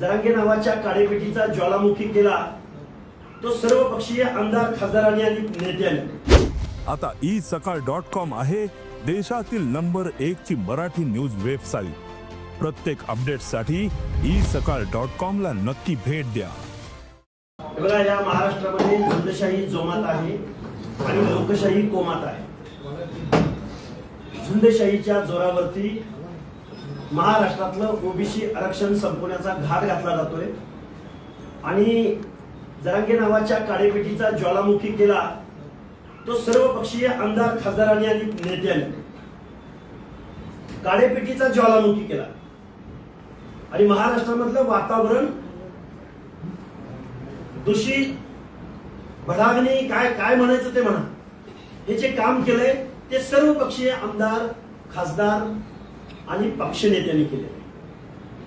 जरांगे नावाच्या काळेपेटीचा ज्वालामुखी केला. तो सर्व पक्षीय आमदार खासदारांनी आणि नेत्यांनी. आता ई सकाळ डॉट कॉम आहे देशातील नंबर एक ची मराठी न्यूज वेबसाईट प्रत्येक अपडेटसाठी ई सकाळ डॉट कॉम ला नक्की भेट द्या. बघा या महाराष्ट्रामध्ये झुंडशाही जोमात आहे आणि लोकशाही कोमात आहे. झुंडशाहीच्या जोरावरती महाराष्ट्रातलं ओबीसी आरक्षण संपवण्याचा घाट घातला जातोय. आणि जरांगे नावाच्या काळेपेटीचा ज्वालामुखी केला तो सर्व पक्षीय आमदार खासदारांनी आणि नेत्यांनी काळेपेटीचा ज्वालामुखी केला. आणि महाराष्ट्रामधलं वातावरण दूषित भडागणी काय काय म्हणायचं ते म्हणा. हे जे काम केलंय ते सर्व पक्षीय आमदार खासदार आणि पक्षनेत्यांनी केले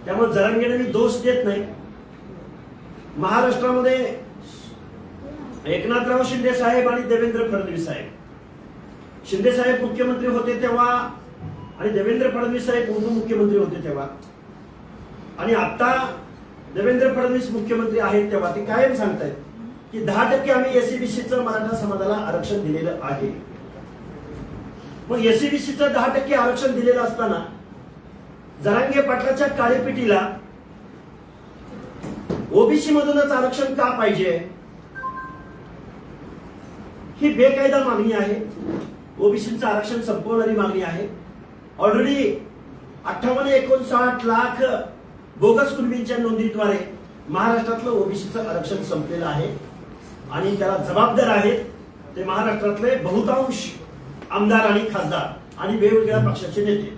त्यामुळे जरांगेने मी दोष देत नाही. महाराष्ट्रामध्ये एकनाथराव शिंदे साहेब आणि देवेंद्र फडणवीस साहेब. शिंदे साहेब मुख्यमंत्री होते तेव्हा आणि देवेंद्र फडणवीस साहेब उपमुख्यमंत्री होते तेव्हा. आणि आता देवेंद्र फडणवीस मुख्यमंत्री आहेत तेव्हा ते कायम सांगतायत की दहा टक्के आम्ही एसीबीसीचं मराठा समाजाला आरक्षण दिलेलं आहे. मग एसीबीसीचं दहा टक्के आरक्षण दिलेलं असताना जरांगे पाटलाच्या काळेपिटीला ओबीसी मधूनच आरक्षण का पाहिजे? ही बेकायदा मागणी आहे. ओबीसीचं आरक्षण संपवणारी मागणी आहे. ऑलरेडी अठ्ठावन्न एकोणसाठ लाख बोगस कुटुंबींच्या नोंदीद्वारे महाराष्ट्रातलं ओबीसीचं आरक्षण संपलेलं आहे. आणि त्याला जबाबदार आहेत ते महाराष्ट्रातले बहुतांश आमदार आणि खासदार आणि वेगवेगळ्या पक्षाचे नेते.